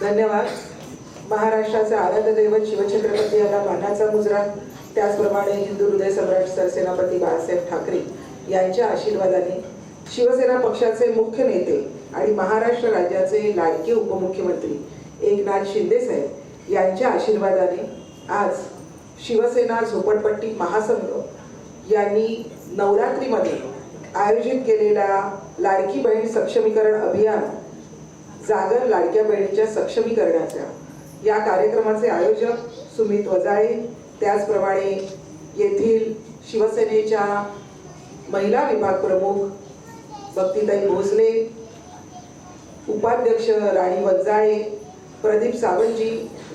धन्यवाद. महाराष्ट्राचे आराध्य दैवत शिवछत्रपती यांना मानाचा मुजरा. त्याचप्रमाणे हिंदू हृदय सम्राट सरसेनापती बाळासाहेब ठाकरे यांच्या आशीर्वादाने शिवसेना पक्षाचे मुख्य नेते आणि महाराष्ट्र राज्याचे लाडके उपमुख्यमंत्री एकनाथ शिंदेसाहेब यांच्या आशीर्वादाने आज शिवसेना झोपडपट्टी महासंघ यांनी नवरात्रीमध्ये आयोजित केलेला लाडकी बहीण सक्षमीकरण अभियान जागर लाडक्या बहिणीच्या सक्षमीकरणाच्या या कार्यक्रमाचे आयोजक सुमित वजाळे त्याचप्रमाणे येथील शिवसेनेच्या महिला विभाग प्रमुख भक्तीताई भोसले उपाध्यक्ष राणी वंजाळे प्रदीप सावंतजी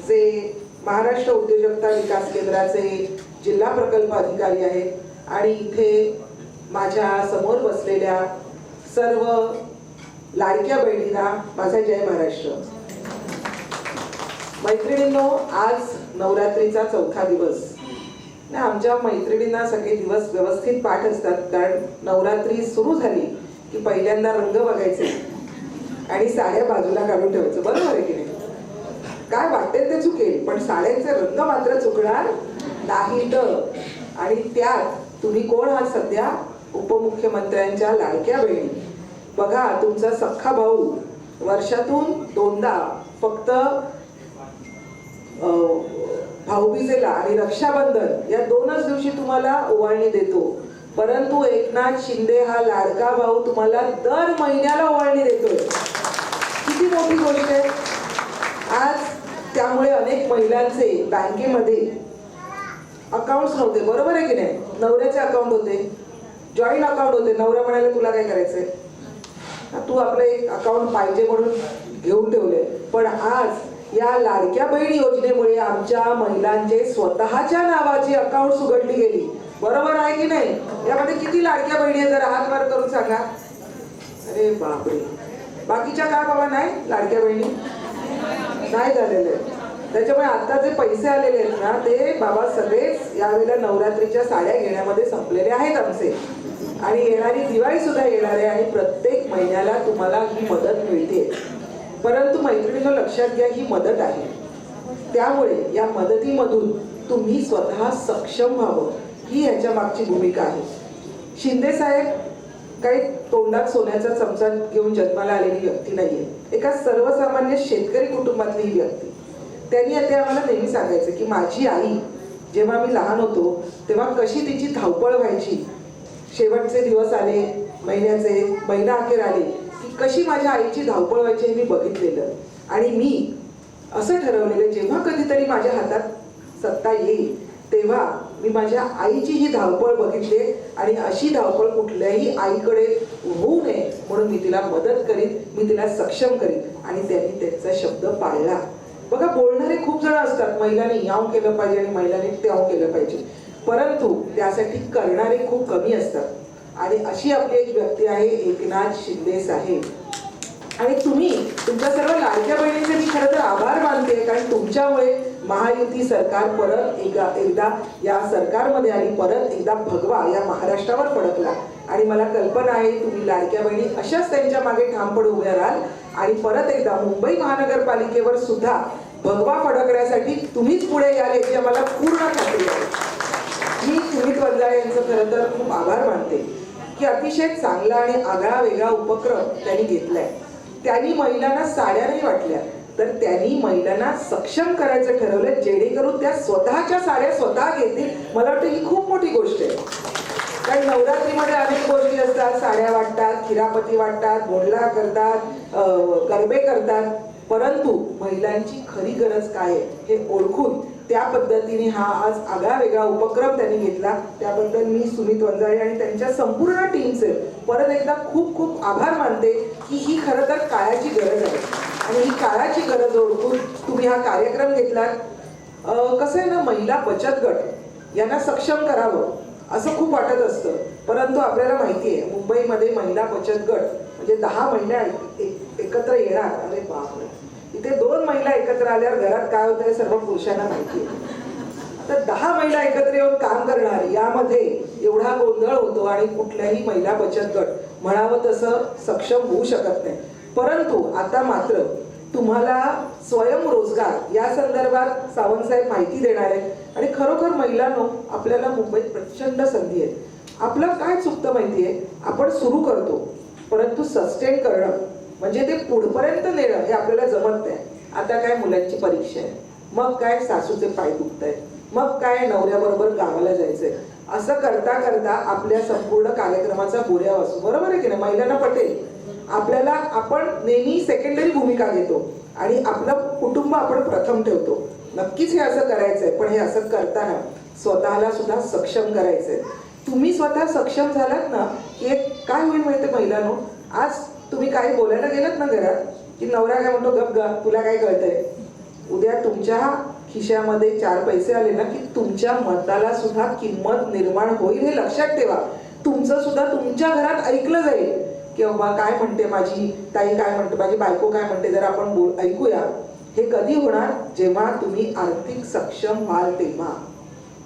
जे महाराष्ट्र उद्योजकता विकास केंद्राचे जिल्हा प्रकल्प अधिकारी आहेत आणि इथे माझ्यासमोर बसलेल्या सर्व लाडक्या बहिणीला माझा जय महाराष्ट्र. मैत्रिणींनो आज नवरात्रीचा चौथा दिवस. नाही, आमच्या मैत्रिणींना सगळे दिवस व्यवस्थित पाठ असतात कारण नवरात्री सुरू झाली की पहिल्यांदा रंग बघायचे आणि साड्या बाजूला काढून ठेवायचं. बरोबर आहे की नाही? काय वाटेल ते चुकेल पण साड्यांचे रंग मात्र चुकणार नाही तर आणि त्यात तुम्ही कोण आहात सध्या? उपमुख्यमंत्र्यांच्या लाडक्या बहिणी. बघा तुमचा सख्खा भाऊ वर्षातून दोनदा फक्त भाऊबीजेला आणि रक्षाबंधन या दोनच दिवशी तुम्हाला ओवाळणी देतो. परंतु एकनाथ शिंदे हा लाडका भाऊ तुम्हाला दर महिन्याला ओवाळणी देतोय. किती मोठी गोष्ट आहे. आज त्यामुळे अनेक महिलांचे बँकेमध्ये अकाउंट्स नव्हते. बरोबर आहे की नाही? नवऱ्याचे अकाउंट होते. जॉईंट अकाउंट होते. नवरा म्हणाले तुला काय करायचंय? तू आपलं एक अकाउंट पाहिजे म्हणून घेऊन ठेवले पण आज या लाडक्या बहीण योजनेमुळे आमच्या महिलांचे स्वतःच्या नावाची अकाउंट उघडली गेली. बरोबर आहे की नाही? यामध्ये किती लाडक्या बहिणी आहे जरा हात वर करून सांगा. अरे बापरे. बाकीच्या काय बाबा नाही लाडक्या बहिणी? नाही झालेले. त्याच्यामुळे आता जे पैसे आलेले आहेत ना ते बाबा सगळेच यावेळेला नवरात्रीच्या साड्या घेण्यामध्ये संपलेले आहेत आमचे. आणि येणारी दिवाळी सुद्धा येणार आहे. आणि प्रत्येक महिन्याला तुम्हाला ही मदत मिळते. परंतु मैत्रिणीनं लक्षात घ्या ही मदत आहे. त्यामुळे या मदतीमधून तुम्ही स्वतः सक्षम व्हावं. ही याच्या मागची भूमिका आहे. शिंदे साहेब काही तोंडात सोन्याचा चमचा घेऊन जन्माला आलेली व्यक्ती नाहीये. एका सर्वसामान्य शेतकरी कुटुंबातली ही व्यक्ती. त्यांनी आता आम्हाला नेहमी सांगायचं की माझी आई जेव्हा मी लहान होतो तेव्हा कशी तिची धावपळ व्हायची शेवटचे दिवस आले महिन्याचे महिना अखेर आले की कशी माझ्या आईची धावपळ व्हायची हे मी बघितलेलं. आणि मी असं ठरवलेलं जेव्हा कधीतरी माझ्या हातात सत्ता येईल तेव्हा मी माझ्या आईची ही धावपळ बघितली आणि अशी धावपळ कुठल्याही आईकडे होऊ नये म्हणून मी तिला मदत करीन मी तिला सक्षम करीन आणि त्यांनी त्यांचा शब्द पाळला. बघा बोलणारे खूप जण असतात महिलांनी याव केलं पाहिजे आणि महिलांनी त्याव केलं पाहिजे. परंतु त्यासाठी करणारे खूप कमी असतात. आणि अशी आपली एक व्यक्ती आहे एकनाथ शिंदे साहेब. आणि तुम्ही तुमच्या सर्व लाडक्या बहिणीचे मी खरं तर आभार मानते कारण तुमच्यामुळे महायुती सरकार परत एका एकदा या सरकारमध्ये आणि परत एकदा भगवा या महाराष्ट्रावर फडकला. आणि मला कल्पना आहे तुम्ही लाडक्या बहिणी अशाच त्यांच्या मागे ठामपणे उभ्या राहाल. आणि परत एकदा मुंबई महानगरपालिकेवर सुद्धा भगवा फडकण्यासाठी तुम्हीच पुढे याल याची आम्हाला पूर्ण खात्री आहे. मी सुमित वंजाळे यांचं खरं तर खूप आभार मानते की अतिशय चांगला आणि आगळा वेगळा उपक्रम त्यांनी घेतलाय. त्यांनी महिलांना साड्या नाही वाटल्या तर त्यांनी महिलांना सक्षम करायचं ठरवलं जेणेकरून त्या स्वतःच्या साड्या स्वतः घेतील. मला वाटतं ही खूप मोठी गोष्ट आहे. कारण नवरात्रीमध्ये अनेक गोष्टी असतात साड्या वाटतात खिरापती वाटतात बोंडला करतात अं, गरबे करतात. परंतु महिलांची खरी गरज काय आहे हे ओळखून त्या पद्धतीने हा आज आगळा वेगळा उपक्रम त्यांनी घेतला. त्याबद्दल मी सुमित वंजाळे आणि त्यांच्या संपूर्ण टीमचे परत एकदा खूप खूप आभार मानते की ही खरं तर काळाची गरज आहे. आणि ही काळाची गरज ओळखून तुम्ही हा कार्यक्रम घेतलात. कसं आहे ना महिला बचत गट यांना सक्षम करावं असं खूप वाटत असतं. परंतु आपल्याला माहिती आहे मुंबईमध्ये महिला बचत गट म्हणजे दहा महिन्या एकत्र येणार. अरे बापरे. इथे दोन महिला एकत्र आल्यावर घरात काय होतं हे सर्व पुरुषांना माहिती तर दहा महिला एकत्र येऊन काम करणार यामध्ये एवढा गोंधळ होतो आणि कुठल्याही महिला बचत गट म्हणावं तसं सक्षम होऊ शकत नाही. परंतु आता मात्र तुम्हाला स्वयंरोजगार या संदर्भात सावंतसाहेब माहिती देणार आहेत. आणि खरोखर महिलांनो आपल्याला मुंबईत प्रचंड संधी आहे आपलं काय चुकतं माहिती आहे आपण सुरू करतो परंतु सस्टेन करणं. म्हणजे ते पुढपर्यंत नेणं हे आपल्याला जमत नाही. आता काय मुलांची परीक्षा आहे. मग काय सासूचे पाय दुखत आहेत मग काय नवऱ्याबरोबर गावाला जायचंय. असं करता करता आपल्या संपूर्ण कार्यक्रमाचा बोऱ्या असू बरोबर आहे की नाही? महिलांना पटेल. आपल्याला आपण नेहमी सेकंडरी भूमिका घेतो. आणि आपलं कुटुंब आपण प्रथम ठेवतो. नक्कीच हे असं करायचंय. पण हे असं करताना स्वतःला सुद्धा सक्षम करायचंय. तुम्ही स्वतः सक्षम झालात ना की एक काय होईल माहिती महिलांनो? आज तुम्ही काही बोलायला गेलात ना घरात की नवरा काय म्हणतो गप गप तुला काय कळतंय? उद्या तुमच्या खिशामध्ये चार पैसे आले ना की तुमच्या मताला सुद्धा किंमत निर्माण होईल हे लक्षात ठेवा. तुमचं सुद्धा तुमच्या घरात ऐकलं जाईल. की बाबा काय म्हणते माझी? ताई काय म्हणते? माझी बायको काय म्हणते? जर आपण बोल ऐकूया. हे कधी होणार? जेव्हा तुम्ही आर्थिक सक्षम व्हाल तेव्हा.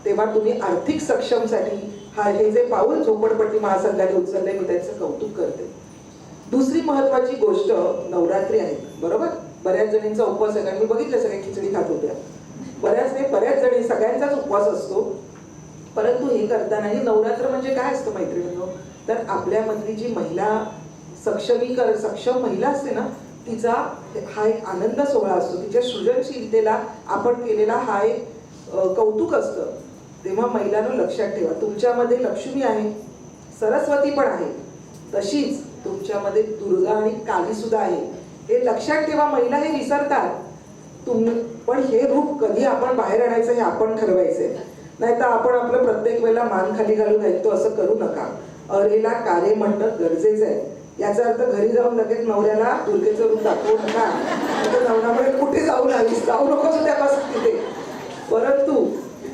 तेव्हा तुम्ही आर्थिक सक्षमसाठी हा हे जे पाऊल झोपडपट्टी महासंघाने उचलले मी त्याचं कौतुक करते. दुसरी महत्वाची गोष्ट नवरात्री आहे बरोबर? बऱ्याच जणींचा उपवास आहे कारण मी बघितलं सगळ्या खिचडी खात होत्या. बऱ्याच नाही बऱ्याच जणी सगळ्यांचाच उपवास असतो. परंतु हे करतानाही नवरात्र म्हणजे काय असतं मैत्रिणींनो? तर आपल्यामधली जी महिला सक्षमीकर सक्षम महिला असते ना तिचा हा एक आनंद सोहळा असतो. तिच्या सृजनशीलतेला आपण केलेला हा एक कौतुक असतं. तेव्हा महिलांना लक्षात ठेवा तुमच्यामध्ये लक्ष्मी आहे सरस्वती पण आहे तशीच तुमच्यामध्ये दुर्गा आणि काली सुद्धा आहे. हे लक्षात ठेवा महिला हे विसरतात. तुम पण हे रूप कधी आपण बाहेर आणायचं हे आपण ठरवायचंय. नाही तर आपण आपलं प्रत्येक वेळेला मान खाली घालून ऐकतो असं करू नका. अरेला कारे म्हणणं गरजेचं आहे. याचा अर्थ घरी जाऊन लगेच नवऱ्याला दुर्गेचं रूप दाखवू नका. नवऱ्यामुळे कुठे जाऊन लागलीस जाऊ नकोस त्यापासून तिथे परंतु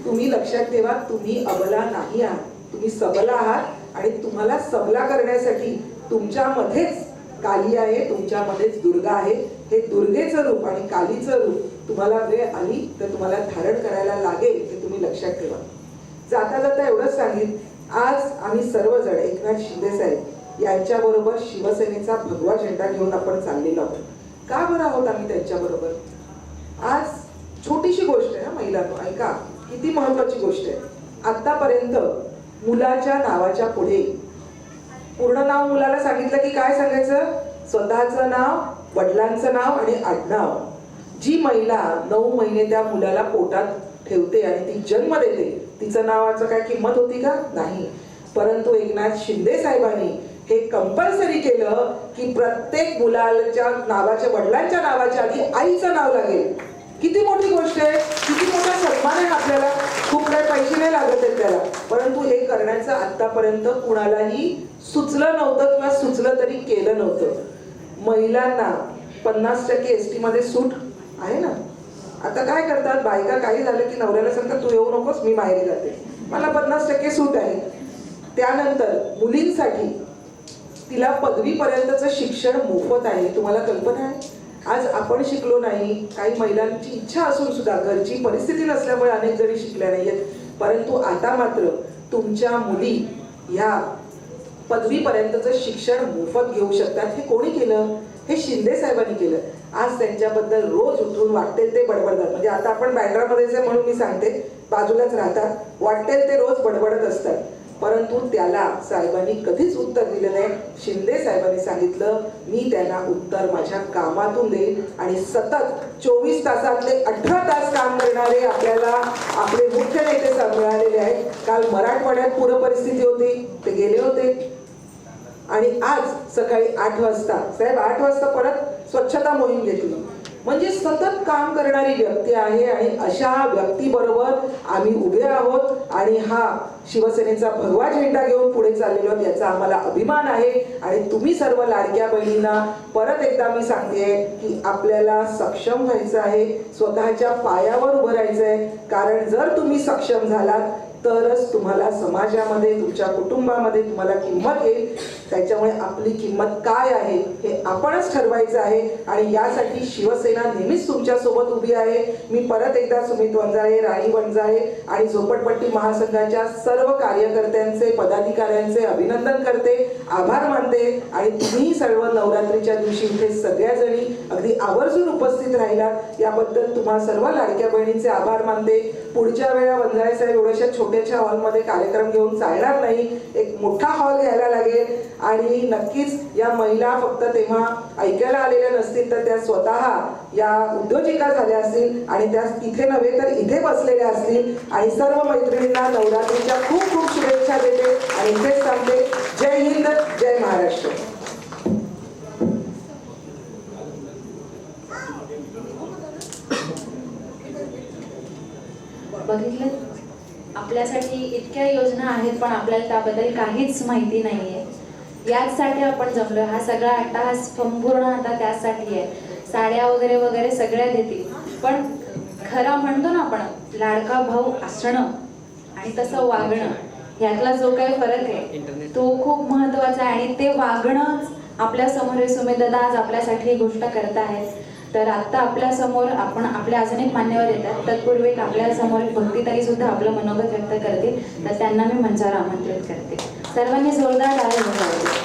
तुम्ही लक्षात ठेवा तुम्ही अबला नाही आहात. तुम्ही सबला आहात आणि तुम्हाला सबला करण्यासाठी तुमच्यामध्येच काली आहे तुमच्यामध्येच दुर्गा आहे. हे दुर्गेचं रूप आणि कालीचं रूप तुम्हाला वेळ आली तर तुम्हाला धारण करायला लागेल हे तुम्ही लक्षात ठेवा. जाता जाता एवढंच सांगेन आज आम्ही सर्वजण एकनाथ शिंदे साहेब यांच्याबरोबर शिवसेनेचा भगवा झेंडा घेऊन आपण चाललेलो आहोत. का बरं आहोत आम्ही त्यांच्याबरोबर? आज छोटीशी गोष्ट आहे ना महिलांनो ऐका किती महत्वाची गोष्ट आहे. आतापर्यंत मुलाच्या नावाच्या पुढे पूर्ण नाव मुलाला सांगितलं की काय सांगायचं? स्वतःचं नाव वडिलांचं नाव आणि आडनाव. जी महिला नऊ महिने त्या मुलाला पोटात ठेवते आणि ती जन्म देते तिचं नावाचं काय किंमत होती का? नाही. परंतु एकनाथ शिंदे साहेबांनी हे कंपल्सरी केलं की प्रत्येक मुलाच्या नावाच्या वडिलांच्या नावाच्या आधी आईचं नाव लागेल. किती मोठी गोष्ट आहे? किती मोठा सन्मान आहे आपल्याला? लागत आहेत त्याला. परंतु हे करण्याचं आतापर्यंत कुणालाही सुचलं नव्हतं किंवा सुचलं तरी केलं नव्हतं. महिलांना पन्नास टक्के एस टी मध्ये सूट आहे ना? आता काय करतात? बायका काही झालं की नवऱ्याला सांगतात तू येऊ नकोस मी माहेरी जाते. मला पन्नास टक्के सूट आहे. त्यानंतर मुलींसाठी तिला पदवीपर्यंतचं शिक्षण मोफत आहे. तुम्हाला कल्पना आहे? आज आपण शिकलो नाही. काही महिलांची इच्छा असून सुद्धा घरची परिस्थिती नसल्यामुळे अनेक जणी शिकल्या नाहीयेत. परंतु आता मात्र तुमच्या मुली ह्या पदवीपर्यंतचं शिक्षण मोफत घेऊ शकतात. हे कोणी केलं? हे शिंदे साहेबांनी केलं. आज त्यांच्याबद्दल रोज उठून वाटेल ते बडबडतात. म्हणजे आता आपण बँड्रामध्येच आहे म्हणून मी सांगते बाजूलाच राहतात. वाटते ते रोज बडबडत असतात. परंतु त्याला साहेबांनी कधीच उत्तर दिलं नाही. शिंदे साहेबांनी सांगितलं मी त्यांना उत्तर माझ्या कामातून देईन आणि सतत चोवीस तासातले अठरा तास काम करणारे आपल्याला आपले मुख्य नेते मिळालेले आहेत. काल मराठवाड्यात पूरपरिस्थिती होती ते गेले होते. आणि आज सकाळी आठ वाजता साहेब आठ वाजता परत स्वच्छता मोहीम घेतली. म्हणजे सतत काम करणारी व्यक्ती आहे आणि अशा व्यक्तीबरोबर आम्ही उभे आहोत आणि हा शिवसेनेचा भगवा झेंडा घेऊन पुढे चाललेलो आहोत याचा आम्हाला अभिमान आहे. आणि तुम्ही सर्व लाडक्या बहिणींना परत एकदा मी सांगते की आपल्याला सक्षम व्हायचं आहे स्वतःच्या पायावर उभं राहायचं आहे कारण जर तुम्ही सक्षम झालात तरच तुम्हाला समाजामध्ये तुमच्या कुटुंबामध्ये तुम्हाला किंमत येईल. त्याच्यामुळे आपली किंमत काय आहे हे आपणच ठरवायचं आहे. आणि यासाठी शिवसेना नेहमीच तुमच्यासोबत उभी आहे. मी परत एकदा सुमित वंजाळे राणी वंजाळे आणि झोपडपट्टी महासंघाच्या सर्व कार्यकर्त्यांचे पदाधिकाऱ्यांचे अभिनंदन करते आभार मानते. आणि तुम्ही सर्व नवरात्रीच्या दिवशी इथे सगळ्याजणी अगदी आवर्जून उपस्थित राहिलात. याबद्दल तुम्हा सर्व लाडक्या बहिणींचे आभार मानते. पुढच्या वेळा वंजाळे साहेब एवढ्याशा छोट्या मोठ्याच्या हॉलमध्ये कार्यक्रम घेऊन चालणार नाही. एक मोठा हॉल घ्यायला लागेल. आणि नक्कीच या महिला फक्त तेव्हा ऐकायला आलेल्या नसतील तर त्या स्वतः या उद्योजिका झाल्या असतील आणि त्या तिथे नव्हे तर इथे बसलेल्या असतील. आणि सर्व मैत्रिणींना नवरात्रीच्या खूप खूप शुभेच्छा देते. आणि इथेच सांगते जय हिंद जय महाराष्ट्र. बघितलं? आपल्यासाठी इतक्या योजना आहेत पण आपल्याला त्याबद्दल काहीच माहिती नाहीये. याचसाठी आपण जमलो हा सगळा अट्टाहास संपूर्ण आता त्यासाठी आहे. साड्या वगैरे वगैरे सगळ्या देतील. पण खरा म्हणतो ना आपण लाडका भाऊ असणं आणि तसं वागणं यातला जो काही फरक आहे तो खूप महत्त्वाचा आहे. आणि ते वागणंच आपल्यासमोर हे आज आपल्यासाठी ही गोष्ट करत आहेत. तर आता आपल्यासमोर आपण आपल्या अजून एक मान्यवर येतात. तत्पूर्वी आपल्यासमोर भक्तीताई सुद्धा आपलं मनोगत व्यक्त करतील. तर त्यांना मी मंचावर आमंत्रित करते. सर्वांनी जोरदार आहे वाजवाव्या.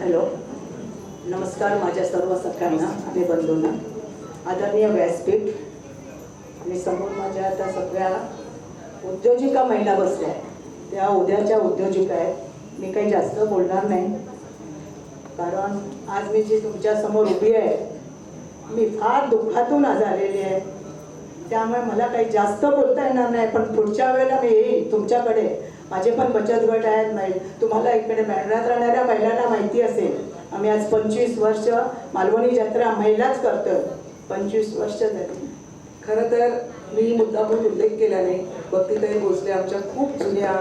हॅलो नमस्कार माझ्या सर्व सखांना आणि बंधूंना. आदरणीय व्यासपीठ आणि समोर माझ्या आता सगळ्या उद्योजिका महिला बसल्या आहेत. त्या उद्याच्या उद्योजिका आहेत. मी काही जास्त बोलणार नाही. कारण आज मी जी तुमच्यासमोर उभी आहे मी फार दुःखातून आज आलेली आहे. त्यामुळे मला काही जास्त बोलता येणार नाही पण पुढच्या वेळेला मी येईन तुमच्याकडे. माझे पण बचत गट आहेत नाही तुम्हाला इकडे बँड्रात राहणाऱ्या महिलांना माहिती असेल. आम्ही आज पंचवीस वर्ष मालवणी जत्रा महिलाच करतोय. पंचवीस वर्ष झाली. खरं तर मी मुद्दामून उल्लेख केला नाही भक्तीताई भोसले आमच्या खूप जुन्या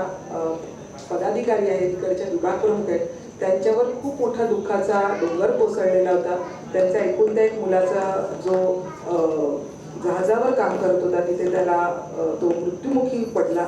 पदाधिकारी आहेत इकडच्या विभागप्रमुख आहेत. त्यांच्यावर खूप मोठा दुःखाचा डोंगर कोसळलेला होता. त्यांच्या एकुलत्या एक मुलाचा जो जहाजावर काम करत होता तिथे त्याला तो मृत्युमुखी पडला.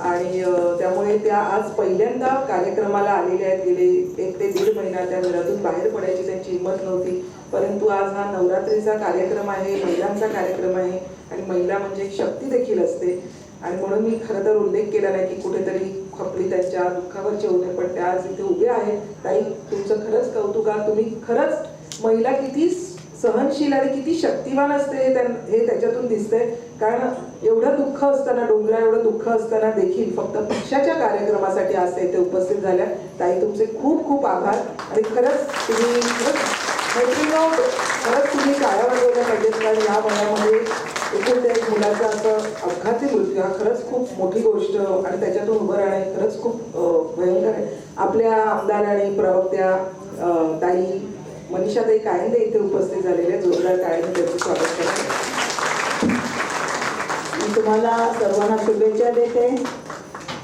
आणि त्यामुळे त्या आज पहिल्यांदा कार्यक्रमाला आलेल्या आहेत. गेले एक ते दीड महिना त्या घरातून बाहेर पडायची त्यांची हिंमत नव्हती. परंतु आज हा नवरात्रीचा कार्यक्रम आहे महिलांचा कार्यक्रम आहे आणि महिला म्हणजे एक शक्ती देखील असते. आणि म्हणून मी खरं तर उल्लेख केला नाही की कुठेतरी खपली त्यांच्या दुःखावरचे होते पण त्या आज इथे उभे आहेत. ताई तुमचं खरंच कौतुक तुम्ही खरंच महिला किती सहनशील आणि किती शक्तिवान असते हे त्यां- हे त्याच्यातून दिसतंय. कारण एवढं दुःख असताना डोंगरा एवढं दुःख असताना देखील फक्त पक्षाच्या कार्यक्रमासाठी आज ते इथे उपस्थित झाल्या. ताई तुमचे खूप खूप आभार. आणि खरंच तुम्ही खरंच तुम्ही काळ्या वाजवल्या पाहिजेत. कारण या वयामध्ये एकूण त्या एक मुलाचा असं अपघाती मृत्यू हा खरंच खूप मोठी गोष्ट आणि त्याच्यातून उभं राहणे खरंच खूप भयंकर आहे. आपल्या आमदार आणि प्रवक्त्या ताई मनीषाताई कायंदे इथे उपस्थित झालेले जोरदार टाळ्याने त्यांचं स्वागत करते. मी तुम्हाला सर्वांना शुभेच्छा देते.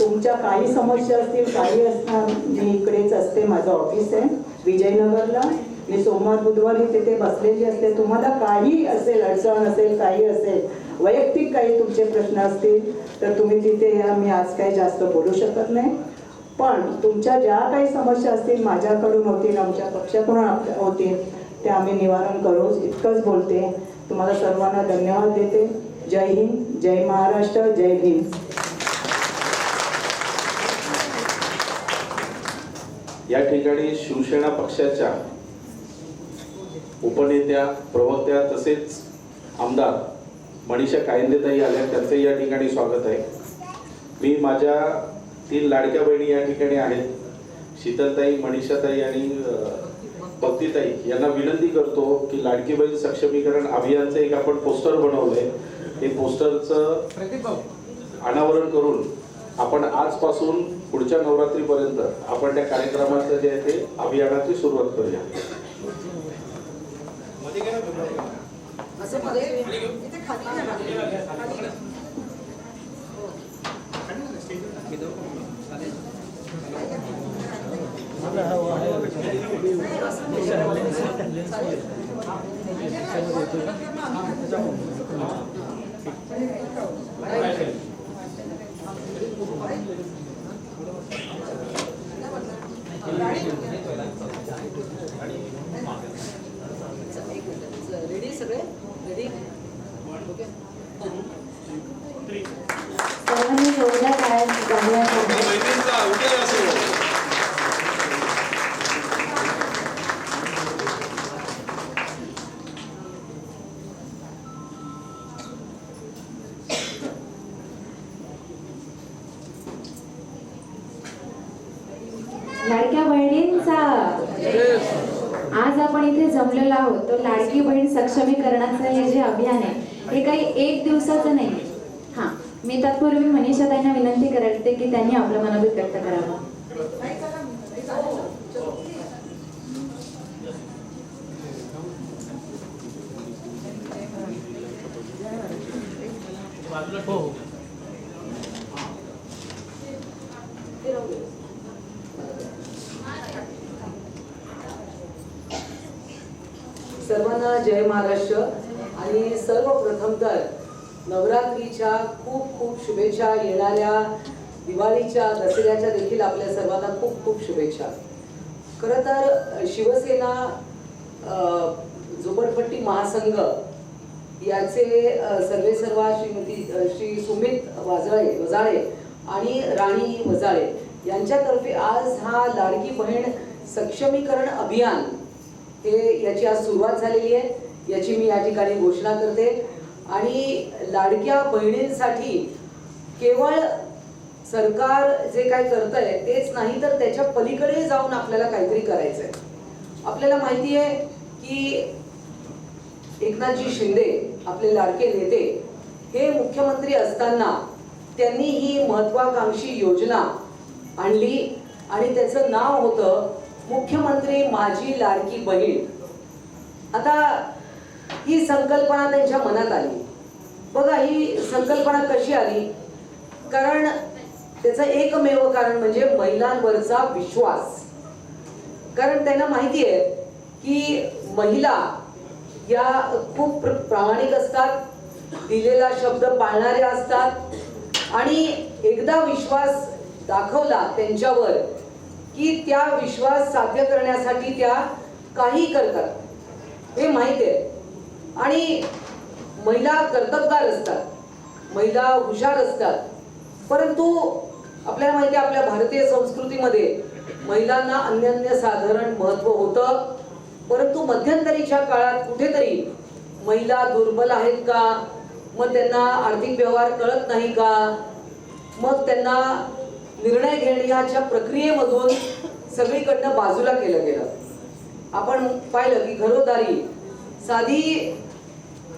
तुमच्या काही समस्या असतील काही असणार मी इकडेच असते. माझं ऑफिस आहे विजयनगरला. मी सोमवार बुधवारी तिथे बसलेली असते. तुम्हाला काही असेल अडचण असेल काही असेल वैयक्तिक काही तुमचे प्रश्न असतील तर तुम्ही तिथे या. मी आज काही जास्त बोलू शकत नाही. पण तुमच्या ज्या काही समस्या असतील माझ्याकडून होतील आमच्या पक्षाकडून आपल्या होतील ते आम्ही निवारण करू इतकंच बोलते. तुम्हाला सर्वांना धन्यवाद देते. जय हिंद जय महाराष्ट्र जय हिंद या ठिकाणी शिवसेना पक्षाच्या उपनेत्या प्रवक्त्या तसेच आमदार मनीषा कायंदेताई आल्या. त्यांचंही या ठिकाणी स्वागत आहे. मी माझ्या तीन लाडक्या बहिणी या ठिकाणी आहेत. शीतलताई मनीषाताई आणि भक्तीताई यांना विनंती करतो की लाडकी बहीण सक्षमीकरण अभियानचं एक आपण पोस्टर बनवलंय. ते पोस्टरचं अनावरण करून आपण आजपासून पुढच्या नवरात्रीपर्यंत आपण त्या कार्यक्रमाचं जे आहे ते अभियानाची सुरुवात करूया. लाडक्या बहिणींचा. आज आपण इथे जमलेलो आहोत. तर लाडकी बहीण सक्षमीकरणाचं हे जे अभियान आहे हे काही एक दिवसाचं नाही. हां मी तत्पूर्वी मनीषा ताईंना विनंती करते की त्यांनी आपलं मनोगत व्यक्त करावं. हो, हो. सर्वांना जय महाराष्ट्र. आणि सर्वप्रथम तर नवरात्रीच्या खूप खूप शुभेच्छा येणाऱ्या दिवाळीच्या दसऱ्याच्या देखील आपल्या सर्वांना खूप खूप शुभेच्छा. खरं तर शिवसेना झोपडपट्टी महासंघ याचे सर्वे सर्वा श्रीमती श्री सुमित वाजळे वजाळे आणि राणी वजाळे यांच्यातर्फे आज हा लाडकी बहीण सक्षमीकरण अभियान हे याची आज सुरुवात झालेली आहे. याची मी या ठिकाणी घोषणा करते. आणि लाडक्या बहिणींसाठी केवळ सरकार जे काय करतंय तेच नाही तर त्याच्या पलीकडे जाऊन आपल्याला काहीतरी करायचं आहे आपल्याला माहिती आहे की एकनाथजी शिंदे आपले लाडके नेते हे मुख्यमंत्री असताना त्यांनी ही महत्वाकांक्षी योजना आणली आणि त्याचं नाव होतं मुख्यमंत्री माझी लाडकी बहीण. आता ही संकल्पना त्यांच्या मनात आली. बघा ही संकल्पना कशी आली? कारण त्याचं एकमेव कारण म्हणजे महिलांवरचा विश्वास. कारण त्यांना माहिती आहे की महिला या खूप प्र- प्रामाणिक असतात दिलेला शब्द पाळणाऱ्या असतात आणि एकदा विश्वास दाखवला त्यांच्यावर की त्या विश्वास साध्य करण्यासाठी त्या काही करतात. हे माहीत आहे. आणि महिला कर्तबगार असतात. महिला हुशार असतात. परंतु आपल्याला माहिती आहे आपल्या भारतीय संस्कृतीमध्ये महिलांना अन्यन्य साधारण महत्त्व होतं. परंतु मध्यंतरीच्या काळात कुठेतरी महिला दुर्बल आहेत का? मग त्यांना आर्थिक व्यवहार कळत नाही का? मग त्यांना निर्णय घेण्याच्या प्रक्रियेमधून सगळीकडनं बाजूला केलं गेलं. आपण पाहिलं की घरोदारी साधी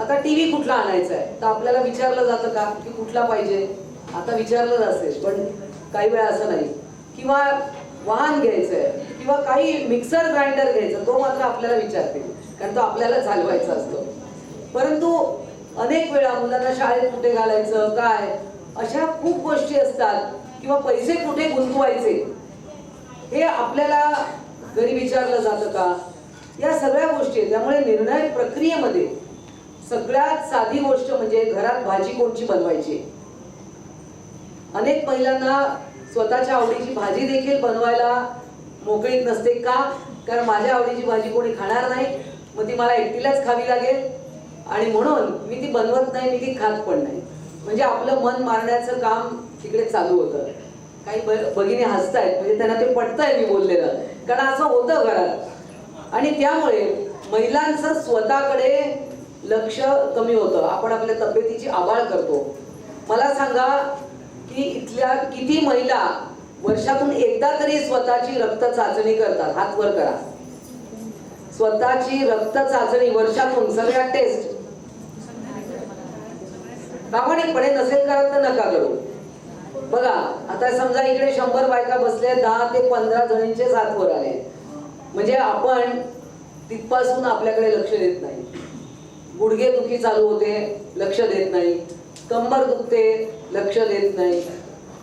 आता टीव्ही कुठला आणायचा आहे तर आपल्याला विचारलं जातं का की कुठला पाहिजे? आता विचारलं जाते पण काही वेळा असं नाही. किंवा वाहन घ्यायचंय किंवा काही मिक्सर ग्राइंडर घ्यायचं तो मात्र आपल्याला विचारतील कारण तो आपल्याला चालवायचा असतो. परंतु अनेक वेळा मुलांना शाळेत कुठे घालायचं काय अशा खूप गोष्टी असतात. किंवा पैसे कुठे गुंतवायचे? हे आपल्याला घरी विचारलं जातं का? या सगळ्या गोष्टी आहेत. त्यामुळे निर्णय प्रक्रियेमध्ये सगळ्यात साधी गोष्ट म्हणजे घरात भाजी कोणची बनवायची? अनेक महिलांना स्वतःच्या आवडीची भाजी देखील बनवायला मोकळीत नसते का? कारण माझ्या आवडीची भाजी कोणी खाणार नाही मग ती मला एकटीलाच खावी लागेल आणि म्हणून मी ती बनवत नाही मी ती खात पण नाही. म्हणजे आपलं मन मारण्याचं काम तिकडे चालू होतं. काही ब- भगिनी हसतायत म्हणजे त्यांना ते पटतंय मी बोललेलं. कारण असं होतं घरात. आणि त्यामुळे महिलांचं स्वतःकडे लक्ष कमी होतं. आपण आपल्या तब्येतीची आबाळ करतो. मला सांगा की इथल्या किती महिला वर्षातून एकदा तरी स्वतःची रक्त चाचणी करतात? हात वर करा. स्वतःची रक्त चाचणी वर्षातून सगळ्या टेस्ट प्रामाणिकपणे नसेल करत तर नका करू. बघा आता समजा इकडे शंभर बायका बसले दहा ते पंधरा जणींचे सात वर आले म्हणजे आपण तिथपासून आपल्याकडे लक्ष देत नाही. गुडघे दुखी चालू होते लक्ष देत नाही. कंबर दुखते लक्ष देत नाही.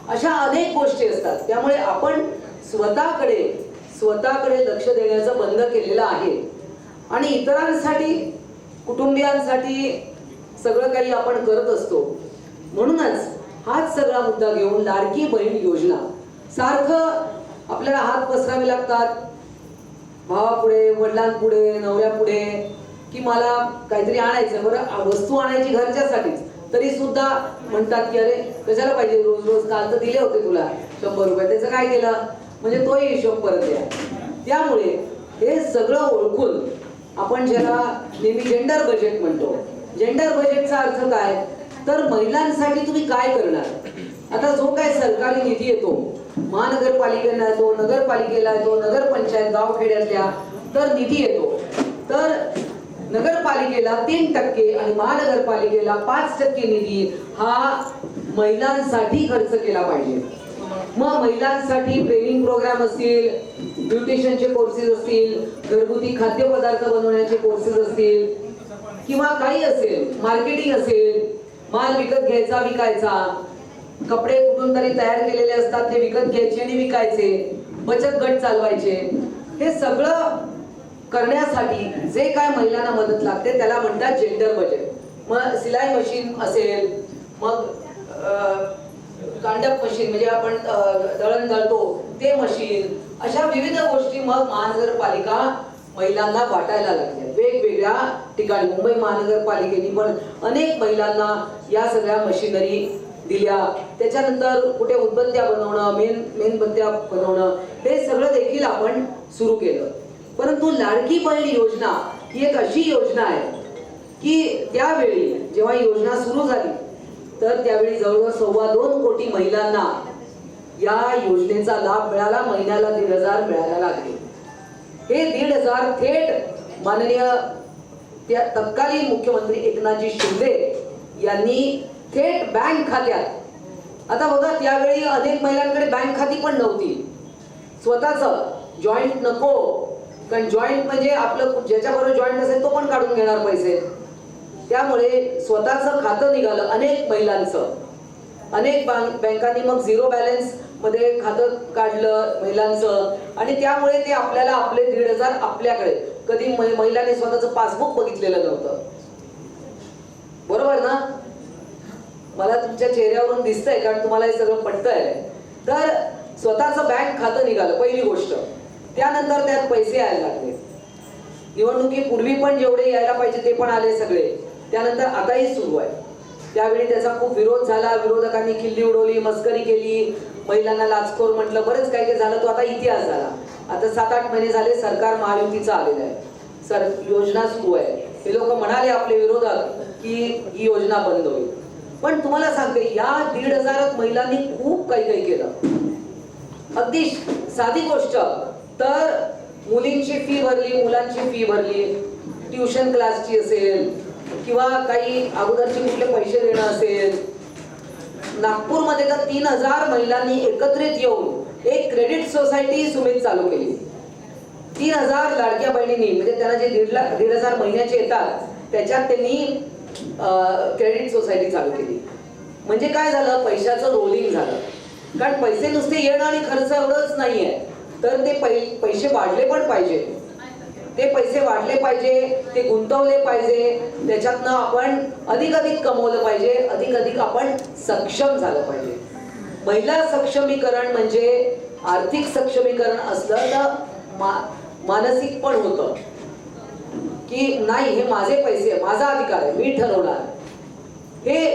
अशा अनेक गोष्टी असतात. त्यामुळे आपण स्वतःकडे स्वतःकडे लक्ष देण्याचं बंद केलेलं आहे. आणि इतरांसाठी कुटुंबियांसाठी सगळं काही आपण करत असतो. म्हणूनच हाच सगळा मुद्दा घेऊन लाडकी बहीण योजना. सारखं आपल्याला हात पसरावे लागतात. भावापुढे वडिलांपुढे नवऱ्यापुढे की मला काहीतरी आणायचं बरं वस्तू आणायची घरच्यासाठीच. तरी सुद्धा म्हणतात की अरे कशाला पाहिजे? रोज रोज काल तर दिले होते तुला शंभर रुपये. त्याचं काय केलं? म्हणजे तोही हिशोब परत द्या. त्यामुळे हे सगळं ओळखून आपण ज्याला नेहमी जेंडर बजेट म्हणतो जेंडर बजेटचा अर्थ काय? तर महिलांसाठी तुम्ही काय करणार? आता जो काय सरकारी निधी येतो महानगरपालिकेला येतो नगरपालिकेला येतो नगरपंचायत गावखेड्यातल्या तर निधी येतो. तर नगरपालिकेला तीन टक्के आणि महानगरपालिकेला पाच टक्के निधी हा महिलांसाठी खर्च केला पाहिजे. मग महिलांसाठी ट्रेनिंग प्रोग्राम असतील ब्युटिशियनचे कोर्सेस असतील घरगुती खाद्यपदार्थ बनवण्याचे कोर्सेस असतील किंवा काही असेल मार्केटिंग असेल माल विकत घ्यायचा विकायचा. कपडे कुठून तरी तयार केलेले असतात ते विकत घ्यायचे आणि विकायचे. बचत गट चालवायचे. हे सगळं करण्यासाठी जे काय महिलांना मदत लागते त्याला म्हणतात जेंडर बजेट मग सिलाई मशीन असेल मग कांडप मशीन म्हणजे आपण दळण दळतो ते मशीन अशा विविध गोष्टी मग महानगरपालिका महिलांना वाटायला लागल्या. वेगवेगळ्या ठिकाणी मुंबई महानगरपालिकेने पण अनेक महिलांना या सगळ्या मशिनरी दिल्या. त्याच्यानंतर कुठे उदबत्त्या बनवणं मेन मेणबत्त्या बनवणं हे सगळं देखील आपण सुरू केलं. परंतु लाडकी बहीण योजना ही एक अशी योजना आहे की त्यावेळी जेव्हा योजना सुरू झाली तर त्यावेळी जवळजवळ सव्वा दोन कोटी महिलांना या योजनेचा लाभ मिळाला महिन्याला दीड हजार मिळायला लागले. हे दीड हजार थेट माननीय त्या तत्कालीन मुख्यमंत्री एकनाथजी शिंदे यांनी थेट बँक खात्यात. आता बघा त्यावेळी अनेक महिलांकडे बँक खाती पण नव्हती. स्वतःच जॉईंट नको. कारण जॉईंट म्हणजे आपलं ज्याच्याबरोबर जॉईंट असेल तो पण काढून घेणार पैसे. त्यामुळे स्वतःचं खातं निघालं अनेक महिलांचं. अनेक बँकांनी मग झिरो बॅलन्स मध्ये खातं काढलं महिलांचं आणि त्यामुळे ते आपल्याला आपले दीड हजार आपल्याकडे. कधी महिलांनी स्वतःचं पासबुक बघितलेलं नव्हतं. बरोबर ना? मला तुमच्या चेहऱ्यावरून दिसतंय कारण तुम्हाला हे सगळं पटतंय. तर स्वतःचं बँक खातं निघालं पहिली गोष्ट. त्यानंतर त्यात पैसे यायला लागले. निवडणुकीपूर्वी पण जेवढे यायला पाहिजे ते पण आले सगळे. त्यानंतर आताही सुरू आहे. त्यावेळी त्याचा खूप विरोध झाला. विरोधकांनी खिल्ली उडवली मस्करी केली. महिलांना लाचखोर म्हटलं बरंच काही काही झालं तो आता इतिहास झाला. आता सात आठ महिने झाले सरकार महायुतीचं आलेलं आहे. सर योजना सुरू आहे. हे लोक म्हणाले आपले विरोधक की ही योजना बंद होईल. पण तुम्हाला सांगते या दीड हजारात महिलांनी खूप काही काही केलं. अगदी साधी गोष्ट तर मुलींची फी भरली मुलांची फी भरली ट्युशन क्लासची असेल किंवा काही अगोदरचे कुठले पैसे देणं असेल नागपूरमध्ये तर तीन हजार महिलांनी एकत्रित येऊन एक क्रेडिट सोसायटी सुमित चालू केली. तीन हजार लाडक्या बहिणींनी म्हणजे त्यांना जे दीड लाख दीड हजार महिन्याचे येतात त्याच्यात त्यांनी क्रेडिट सोसायटी चालू केली. म्हणजे काय झालं? पैशाचं रोलिंग झालं. कारण पैसे नुसते येणं आणि खर्च एवढंच नाही आहे तर ते पै पैसे वाढले पण पाहिजे. ते पैसे वाढले पाहिजे ते गुंतवले पाहिजे त्याच्यातनं आपण अधिक अधिक कमवलं पाहिजे अधिक अधिक आपण सक्षम झालं पाहिजे. महिला सक्षमीकरण म्हणजे आर्थिक सक्षमीकरण असलं तर मा मानसिक पण होतं. की नाही हे माझे पैसे आहे, माझा अधिकार आहे मी ठरवणार. हे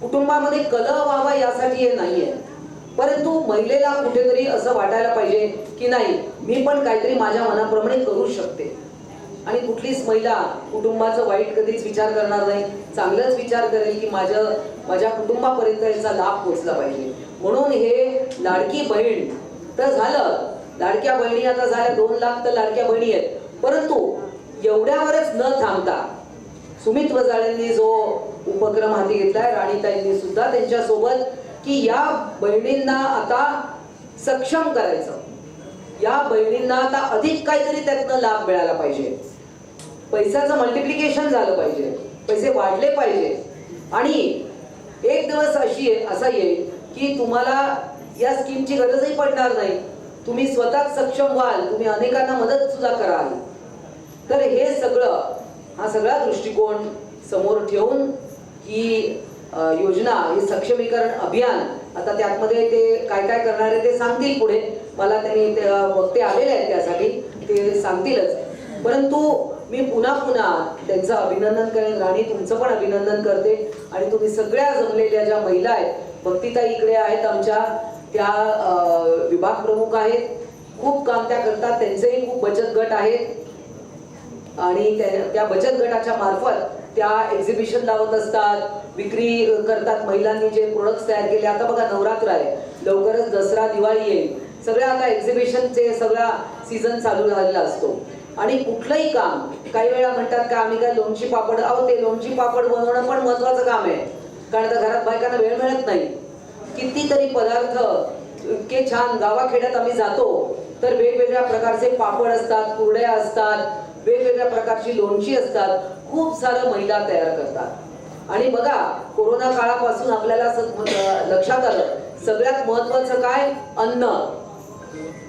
कुटुंबामध्ये कलह व्हावा यासाठी हे नाही आहे परंतु महिलेला कुठेतरी असं वाटायला पाहिजे की नाही मी पण काहीतरी माझ्या मनाप्रमाणे करू शकते. आणि कुठलीच महिला कुटुंबाचं वाईट कधीच विचार करणार नाही. चांगलाच विचार करेल की माझ्या माझ्या कुटुंबापर्यंत याचा लाभ पोचला पाहिजे. म्हणून हे लाडकी बहीण तर झालं. लाडक्या बहिणी आता झाल्या दोन लाख तर लाडक्या बहिणी आहेत. परंतु एवढ्यावरच न थांबता सुमित वजाळेंनी जो उपक्रम हाती घेतलाय राणीताईंनी सुद्धा त्यांच्यासोबत की या बहिणींना आता सक्षम करायचं. या बहिणींना आता अधिक काहीतरी त्यातनं लाभ मिळाला पाहिजे. पैशाचं मल्टिप्लिकेशन झालं पाहिजे. पैसे वाढले पाहिजे. आणि एक दिवस अशी आहे असा येईल की तुम्हाला या स्कीमची गरजही पडणार नाही. तुम्ही स्वतःच सक्षम व्हाल तुम्ही अनेकांना मदत सुद्धा कराल. तर हे सगळं हा सगळा दृष्टिकोन समोर ठेवून की योजना हे सक्षमीकरण अभियान आता त्यामध्ये ते काय काय करणार आहे ते सांगतील पुढे. मला त्यांनी वक्ते आलेले आहेत त्यासाठी ते सांगतीलच. परंतु मी पुन्हा पुन्हा त्यांचं अभिनंदन करेन. राणी तुमचं पण अभिनंदन करते. आणि तुम्ही सगळ्या जमलेल्या ज्या महिला आहेत भक्तिताई इकडे आहेत आमच्या त्या विभाग प्रमुख आहेत. खूप काम त्या करतात. त्यांचेही खूप बचत गट आहेत. आणि त्या- त्या बचत गटाच्या मार्फत त्या एक्झिबिशन लावत असतात. विक्री करतात महिलांनी जे प्रोडक्ट्स तयार केले. आता बघा नवरात्र आहे. लवकरच दसरा दिवाळी येईल. सगळ्या आता एक्झिबिशनचे सगळा सीझन चालू झालेला असतो. आणि कुठलंही काम काही वेळा म्हणतात का आम्ही काय लोणची पापड अहो ते लोणची पापड बनवणं पण महत्वाचं काम आहे. कारण आता घरात बायकांना वेळ मिळत नाही. कितीतरी पदार्थ इतके छान गावाखेड्यात आम्ही जातो. तर वेगवेगळ्या प्रकारचे पापड असतात कुरड्या असतात वेगवेगळ्या प्रकारची लोणची असतात. खूप सारं महिला तयार करतात. आणि बघा कोरोना काळापासून आपल्याला स- लक्षात आलं सगळ्यात महत्वाचं काय? अन्न.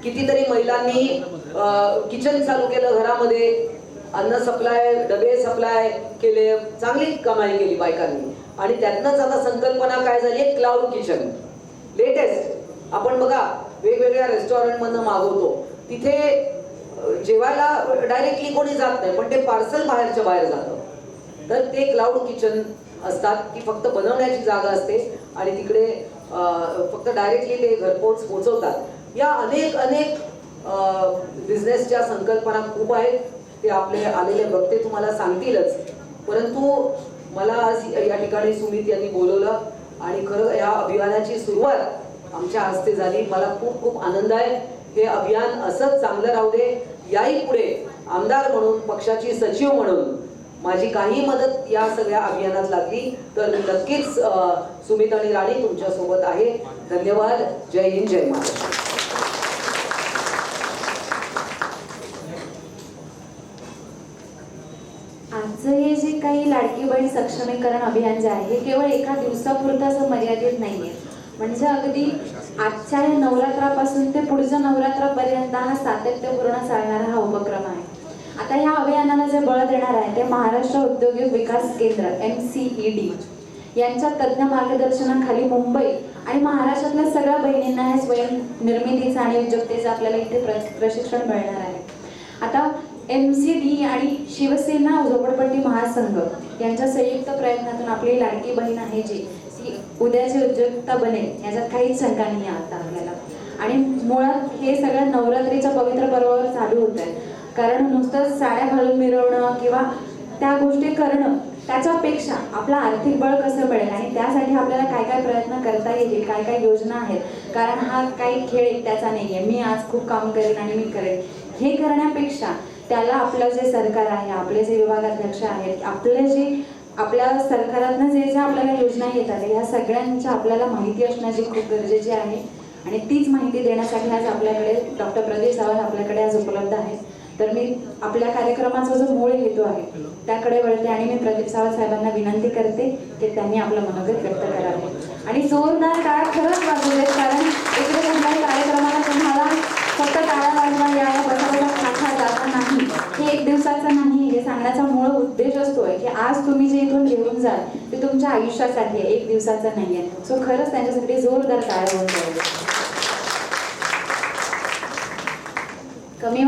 कितीतरी महिलांनी किचन चालू केलं घरामध्ये. अन्न सप्लाय डबे सप्लाय केले चांगली कमाई केली बायकांनी. आणि त्यातनंच आता संकल्पना काय झाली? आहे क्लाउड किचन लेटेस्ट आपण बघा वेगवेगळ्या रेस्टॉरंटमधनं मागवतो. तिथे जेवायला डायरेक्टली कोणी जात नाही पण ते पार्सल बाहेरच्या बाहेर जातं. तर ते क्लाउड किचन असतात की फक्त बनवण्याची जागा असते आणि तिकडे फक्त डायरेक्टली ते घरपोच पोचवतात. या अनेक अनेक बिझनेसच्या संकल्पना खूप आहेत ते आपले आलेले वक्ते तुम्हाला सांगतीलच. परंतु मला आज या ठिकाणी सुमित यांनी बोलवलं आणि खरं या अभियानाची सुरुवात आमच्या हस्ते झाली. मला खूप खूप आनंद आहे. हे अभियान असंच चांगलं राहू दे. याही पुढे आमदार म्हणून पक्षाची सचिव म्हणून माझी काही मदत या सगळ्या अभियानात लागली. तर नक्कीच सुमित आणि राणी तुमच्यासोबत आहे. धन्यवाद. जय हिंद जय महाराष्ट्र. आजचं हे जे काही लाडकी बहीण सक्षमीकरण अभियान जे आहे हे केवळ एका दिवसापुरतं असं मर्यादित नाहीये. म्हणजे अगदी आजच्या या नवरात्रापासून ते पुढच्या नवरात्रापर्यंत हा सातत्यपूर्ण चालणारा हा उपक्रम आहे. आता या अभियानाला जे बळ देणार आहे ते महाराष्ट्र औद्योगिक विकास केंद्र एम सी ई डी. यांच्या तज्ज्ञ मार्गदर्शनाखाली मुंबई आणि महाराष्ट्रातल्या सगळ्या बहिणींना हे स्वयं निर्मितीचं आणि उद्योगतेचं आपल्याला इथे प्र प्रशिक्षण मिळणार आहे. आता एम सी डी आणि शिवसेना झोपडपट्टी महासंघ यांच्या संयुक्त प्रयत्नातून आपली लाडकी बहीण आहे जी. उद्याची उद्योजकता बनेल याच्यात काहीच शंका नाही आहे आता आपल्याला. आणि मुळात हे सगळं नवरात्रीच्या पवित्र पर्वावर चालू होत आहे. कारण नुसतं साड्या घालून मिरवणं किंवा त्या गोष्टी करणं त्याच्यापेक्षा आपलं आर्थिक बळ कसं मिळेल आणि त्यासाठी आपल्याला काय काय प्रयत्न करता येतील काय काय योजना आहेत? कारण हा काही खेळ एकट्याचा नाही आहे मी आज खूप काम करेन आणि मी करेन. हे करण्यापेक्षा त्याला आपलं जे सरकार आहे आपले जे विभागाध्यक्ष आहेत आपले जे आपल्या सरकारातनं जे जे आपल्याला योजना येतात ह्या सगळ्यांच्या आपल्याला माहिती असण्याची खूप गरजेची आहे. आणि तीच माहिती देण्यासाठी आज आपल्याकडे डॉक्टर प्रदीप सावंत आपल्याकडे आज उपलब्ध आहेत. तर मी आपल्या कार्यक्रमाचा जो मूळ हेतू आहे त्याकडे वळते आणि मी प्रदीप सावंत साहेबांना विनंती करते की त्यांनी आपलं मनोगत व्यक्त करावे. आणि जोरदार टाळ्या खरंच वाजवू देत कारण इकडे कुठल्याही कार्यक्रमाला तुम्हाला फक्त टाळ्या वाजवा या बसा बसा खाता जाता नाही. हे एक दिवसाचं नाही सांगण्याचा मूळ उद्देश असतोय की आज तुम्ही जे इथून घेऊन जाल ते तुमच्या आयुष्यासाठी आहे एक दिवसाचं नाही आहे सो खरंच त्यांच्यासाठी जोरदार टाळ्या होऊन जाईल कमी